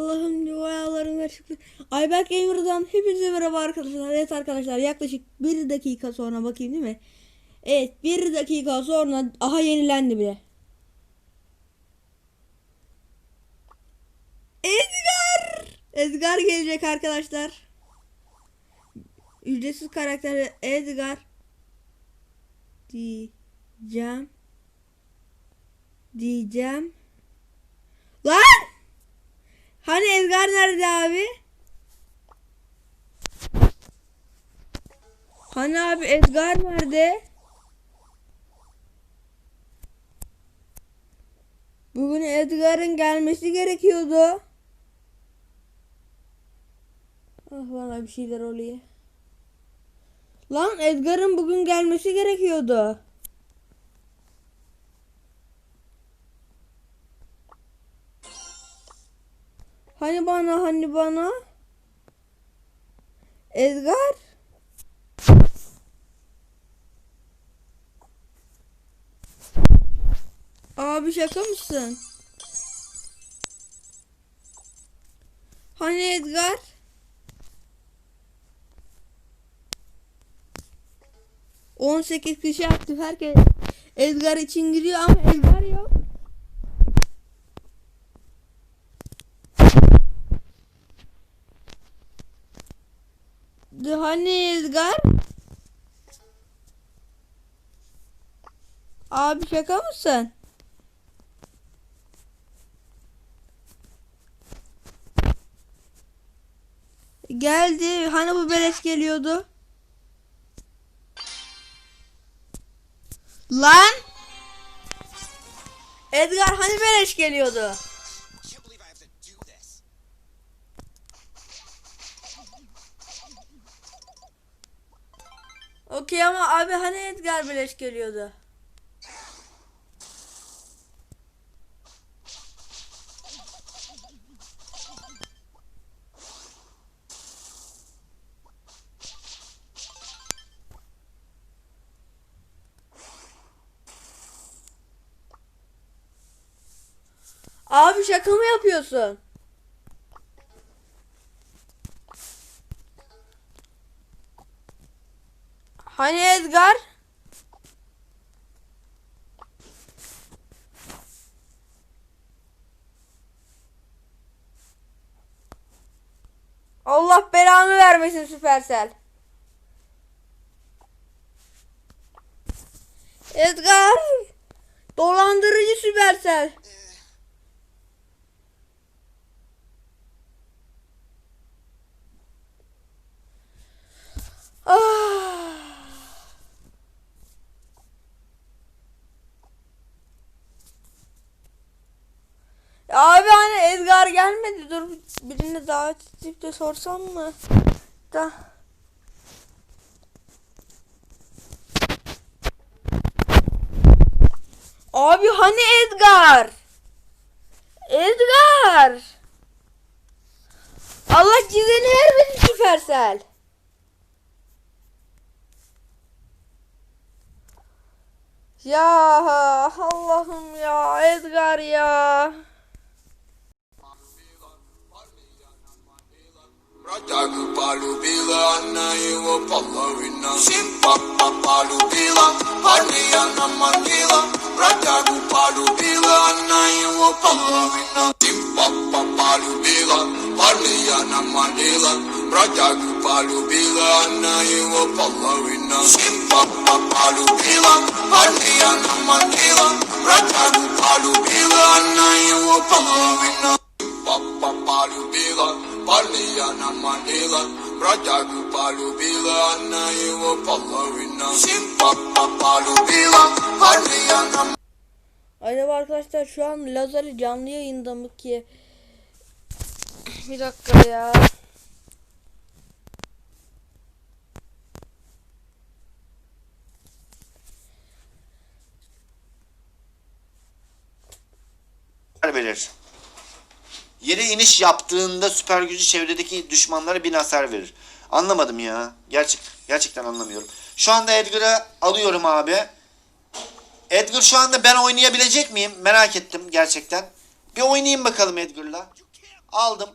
Allah'ım dualarım çıktı. Ayberk Gamer'dan hepinize merhaba arkadaşlar. Evet arkadaşlar yaklaşık bir dakika sonra bakayım değil mi? Evet bir dakika sonra aha yenilendi bile. Edgar! Edgar gelecek arkadaşlar. Ücretsiz karakter Edgar diyeceğim. Diyeceğim. Lan! Hani Edgar nerede abi? Hani abi Edgar nerede? Bugün Edgar'ın gelmesi gerekiyordu. Ah bana bir şeyler oluyor. Lan Edgar'ın bugün gelmesi gerekiyordu. Hani bana hani bana? Edgar? Abi şaka mısın? Hani Edgar? On sekiz kişi aktif herkes Edgar için giriyor ama Edgar yok. De hani Edgar? Abi şaka mısın? Geldi. Hani bu beleş geliyordu? Lan! Edgar hani beleş geliyordu? Abi hani Edgar beleş geliyordu? Abi şaka mı yapıyorsun? Hani Edgar? Allah belanı vermesin Süpersel. Edgar! Dolandırıcı Süpersel. Ah. Ya Abi hani Edgar gelmedi. Dur birini davet edip de sorsam mı? Da. Abi hani Edgar? Edgar! Allah cizeni vermesin Süpersel. Ya Allah'ım ya Edgar ya. Rajagu palubila anayiwo palawina Simpa palubila Haniyana manila Rajagu palubila anayiwo palawina Simpa palubila Haniyana manila Rajagu palubila anayiwo palawina Simpa palubila Haniyana manila Rajagu palubila anayiwo palawina Papa palubila Paliyana Manila Rajagu palubila Anayiwa palawina Simpapa palubila Paliyana Acaba arkadaşlar şu an Lazar'ı canlı yayında mı ki? Bir dakika ya. verir. Yere iniş yaptığında süper gücü çevredeki düşmanlara bin hasar verir. Anlamadım ya. Gerçek, gerçekten anlamıyorum. Şu anda Edgar'ı alıyorum abi. Edgar şu anda ben oynayabilecek miyim? Merak ettim gerçekten. Bir oynayayım bakalım Edgar'la. Aldım.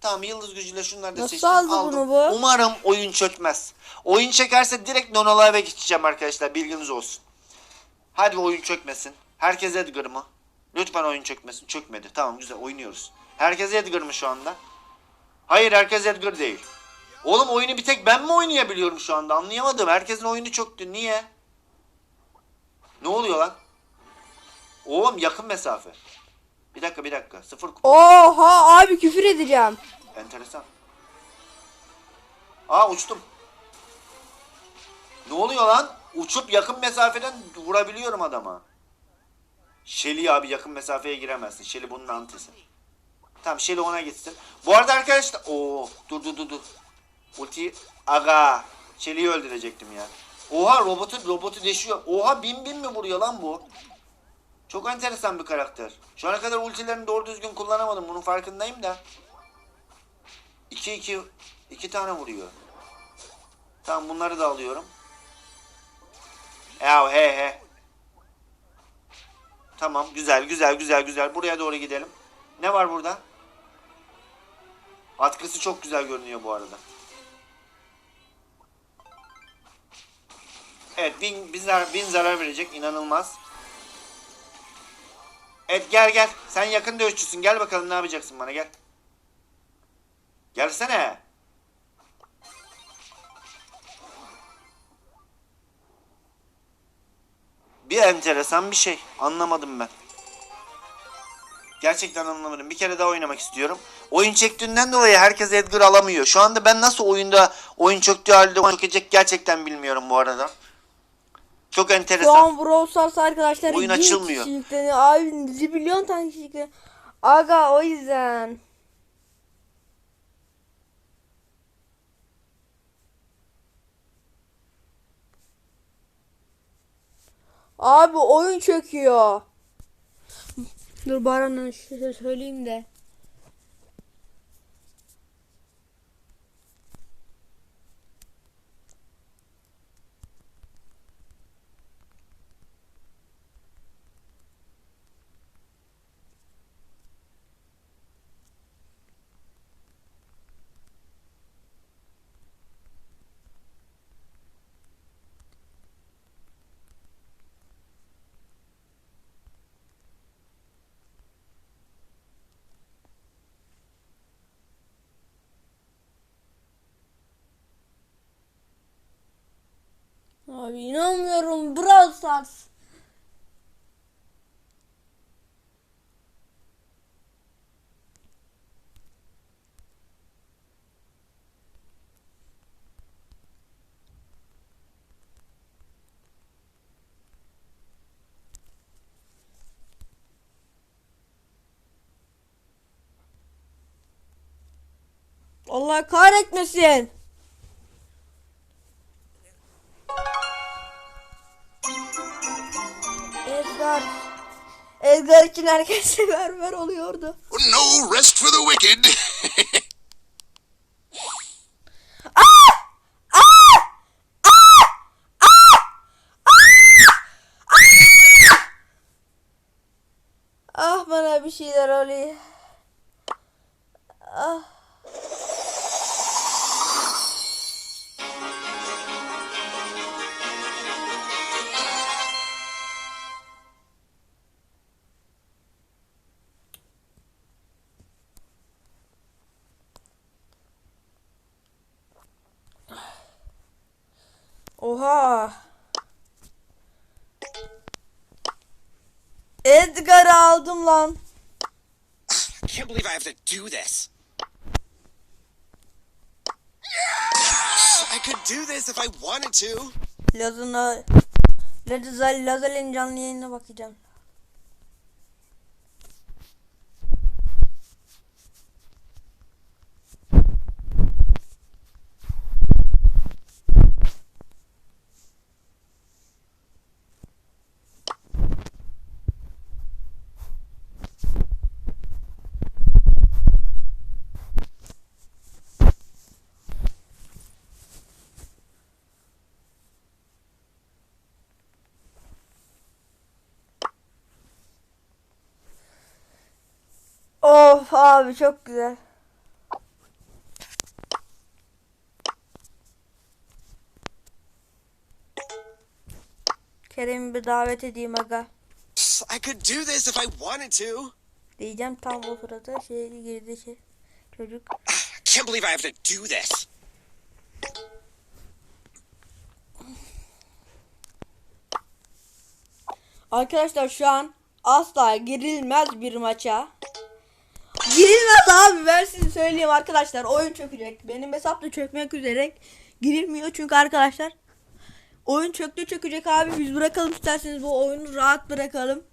Tamam yıldız gücüyle şunları da Nasıl seçtim. aldı Aldım. bunu bu? Umarım oyun çökmez. Oyun çekerse direkt Nonolive'e geçeceğim arkadaşlar. Bilginiz olsun. Hadi oyun çökmesin. Herkes Edgar mı? Lütfen oyun çökmesin. Çökmedi. Tamam güzel oynuyoruz. Herkes Edgar mı şu anda? Hayır herkes Edgar değil. Oğlum oyunu bir tek ben mi oynayabiliyorum şu anda? Anlayamadım. Herkesin oyunu çöktü. Niye? Ne oluyor lan? Oğlum yakın mesafe. Bir dakika bir dakika. Sıfır kupa. Oha abi küfür edeceğim. Enteresan. Aa uçtum. Ne oluyor lan? Uçup yakın mesafeden vurabiliyorum adama. Shelly abi yakın mesafeye giremezsin. Shelly bunun antisi. Tamam Shelly ona gitsin. Bu arada arkadaşlar... Dur dur dur dur. Ulti aga. Shelly'yi öldürecektim ya. Oha robotu robotu deşiyor. Oha bin bin mi vuruyor lan bu? Çok enteresan bir karakter. Şu ana kadar ultilerini doğru düzgün kullanamadım. Bunun farkındayım da. 2 2 2 tane vuruyor. Tamam bunları da alıyorum. Ya he he. Tamam güzel güzel güzel güzel. Buraya doğru gidelim. Ne var burada? Atkısı çok güzel görünüyor bu arada. Evet bin, bin, zarar, bin zarar verecek inanılmaz. Evet gel gel. Sen yakın dövüşçüsün. Gel bakalım ne yapacaksın bana gel. Gelsene. Bir enteresan bir şey. Anlamadım ben. Gerçekten anlamadım. Bir kere daha oynamak istiyorum. Oyun çektiğinden dolayı herkes Edgar alamıyor. Şu anda ben nasıl oyunda oyun çöktüğü halde oyun çökecek gerçekten bilmiyorum bu arada. Çok Şu enteresan. an Brawl Stars arkadaşlar Oyun açılmıyor. kişi yükleniyor. Abi zibilyon tane kişi yükleniyor. Aga o yüzden. Abi oyun çöküyor. Dur şöyle söyleyeyim de. Abi inanmıyorum Brawl Stars. Allah kahretmesin. Edgar. Edgar için herkes berber oluyordu. No rest for the wicked. Ah bana bir şeyler oluyor. Oha. Edgar'ı aldım lan. I can't believe I have to do this. I could do this if I wanted to. Lazına Lazel Lazel'in canlı yayınına bakacağım. Abi çok güzel. Kerem'i bir davet edeyim aga. I could do this if I wanted to. Diyeceğim tam o sırada şey girdi şey. Çocuk. I can't believe I have to do this. Arkadaşlar şu an asla girilmez bir maça. Girilmez abi ben size söyleyeyim arkadaşlar oyun çökecek. Benim hesap da çökmek üzere. Girilmiyor çünkü arkadaşlar. Oyun çöktü çökecek abi biz bırakalım isterseniz bu oyunu rahat bırakalım.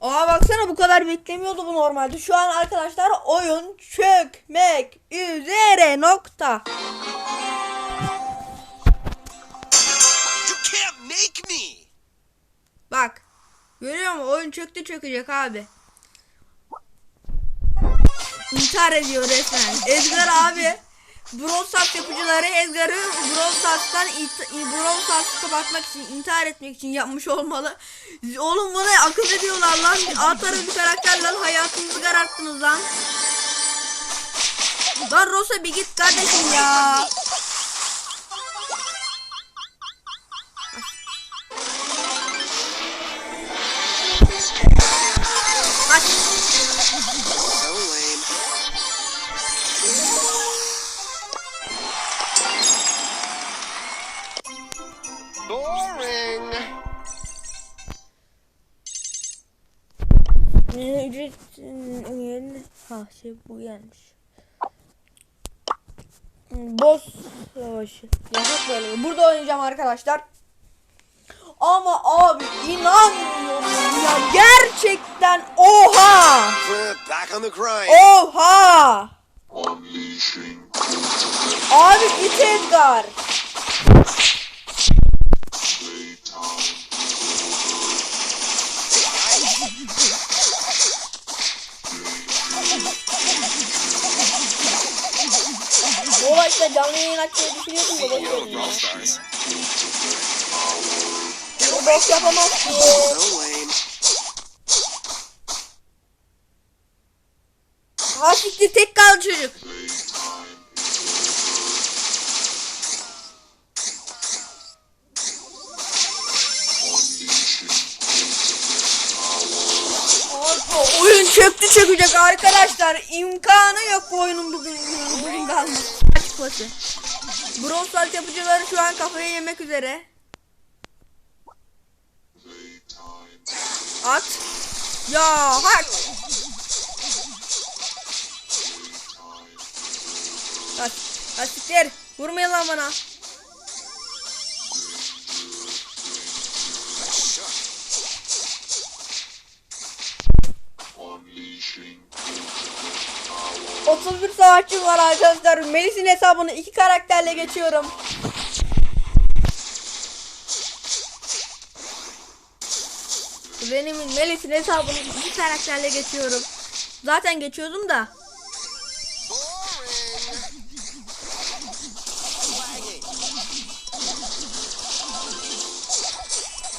Aa baksana bu kadar beklemiyordu bu normalde. Şu an arkadaşlar oyun çökmek üzere nokta. You can't make me. Bak. Görüyor musun? Oyun çöktü çökecek abi. İntihar ediyor resmen. Edgar abi. Brawl Stars yapıcıları Edgar'ı Brawl Stars'tan kapatmak için intihar etmek için yapmış olmalı. Oğlum buna akıl ediyorlar lan. Alt tarafı karakter lan. Hayatınızı kararttınız lan. Lan Rosa bir git kardeşim ya. Şey bu gelmiş. Boss savaşı. Yasak böyle. Burada oynayacağım arkadaşlar. Ama abi inanmıyorum ya gerçekten oha oha Bu boş yapamaz ki. So lame. Ha siktir tek kaldı çocuk. Oyun çöktü çökecek arkadaşlar. İmkanı yok bu oyunun bugün bugün kalması. Çıkması. Brawl Stars yapıcıları şu an kafayı yemek üzere. At. Ya hak. Kaç. Kaç siktir. Vurmayın lan bana. ...31 savaşçı var arkadaşlar. Melis'in hesabını iki karakterle geçiyorum. Benim Melis'in hesabını iki karakterle geçiyorum. Zaten geçiyordum da.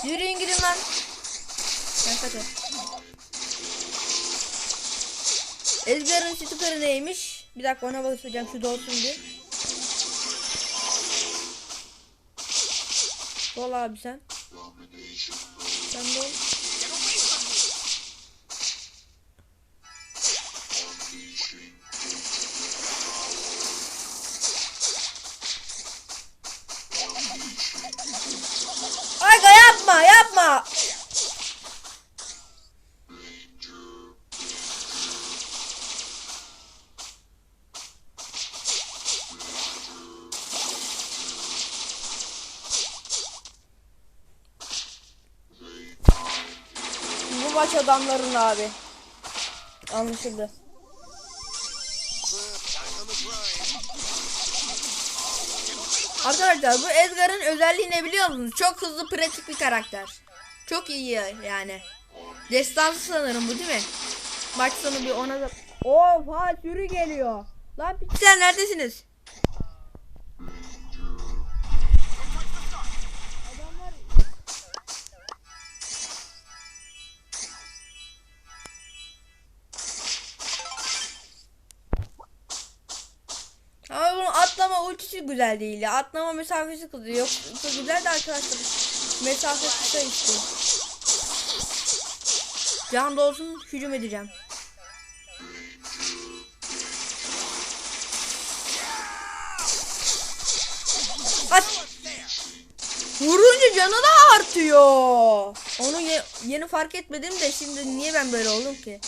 Yürüyün gidin lan. Edgar'ın stikerı neymiş? Bir dakika ona bakacağım şu dolsun bir. Dol abi sen. Sen dol. Maç adamların abi. Anlaşıldı. Arkadaşlar bu Edgar'ın özelliği ne biliyor musunuz? Çok hızlı pratik bir karakter. Çok iyi yani. Destansı sanırım bu değil mi? Maç sonu bir ona da... Oha sürü geliyor. Lan piçler neredesiniz? Ultisi güzel değil ya. Atlama mesafesi kızı yok. Güzel de arkadaşlar. Mesafe kısa işte. Can dolsun hücum edeceğim. At. Vurunca canı da artıyor. Onu ye- yeni fark etmedim de şimdi niye ben böyle oldum ki?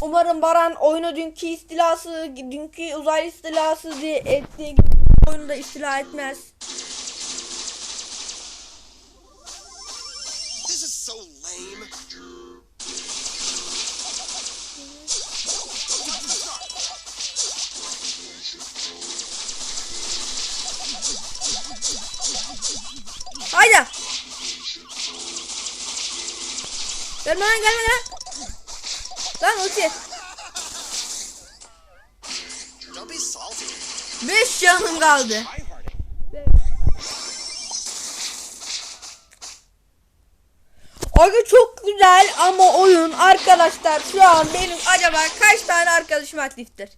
Umarım Baran oyunu dünkü istilası, dünkü uzaylı istilası diye ettiği gibi oyunu da istila etmez. This is so lame. Haydi. Gelme lan gelme lan. Lan ulti. Don't be salty. 5 canım kaldı. Aga çok güzel ama oyun arkadaşlar şu an benim acaba kaç tane arkadaşım aktiftir?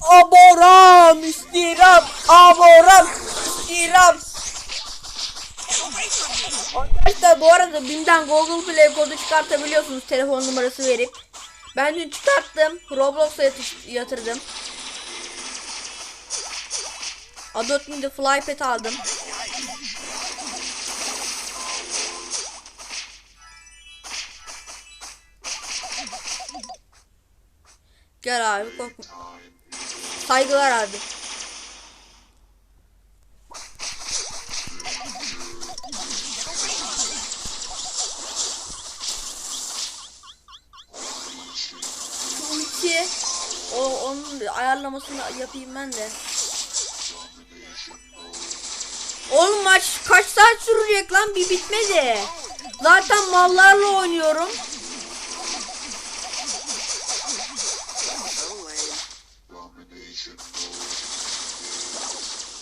Aboram istirap aboram istirap Arkadaşlar bu arada BİM'den Google Play kodu çıkartabiliyorsunuz telefon numarası verip. Ben dün çıkarttım. Roblox'a yatırdım. Adopt Me'de Flypad aldım. Gel abi korkma. Saygılar abi. Onun ayarlamasını yapayım ben de. Oğlum maç kaç saat sürecek lan bir bitmedi. Zaten mallarla oynuyorum.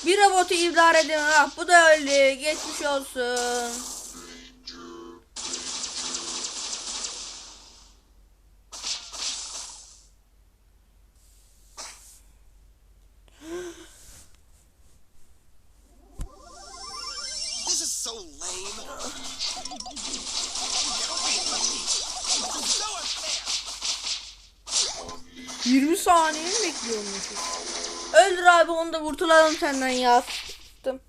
Bir robotu idare edemem. Ah bu da öldü. Geçmiş olsun. Onu da kurtulalım senden ya. Sıktım.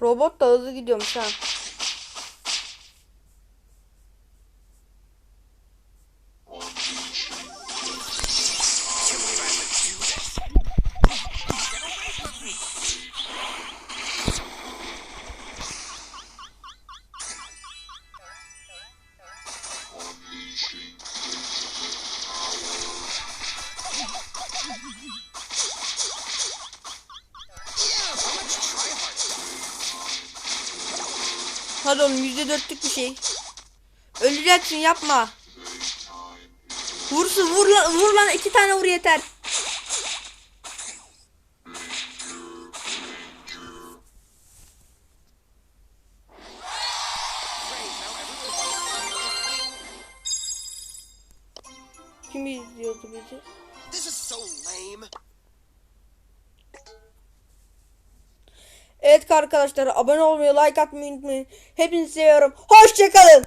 Robot da hızlı gidiyormuş ha. Yüzde dörtlük bir şey. Öleceksin yapma. Vursun vur lan, vur lan iki tane vur yeter. Arkadaşlar abone olmayı like atmayı unutmayın. Hepinizi seviyorum. Hoşçakalın.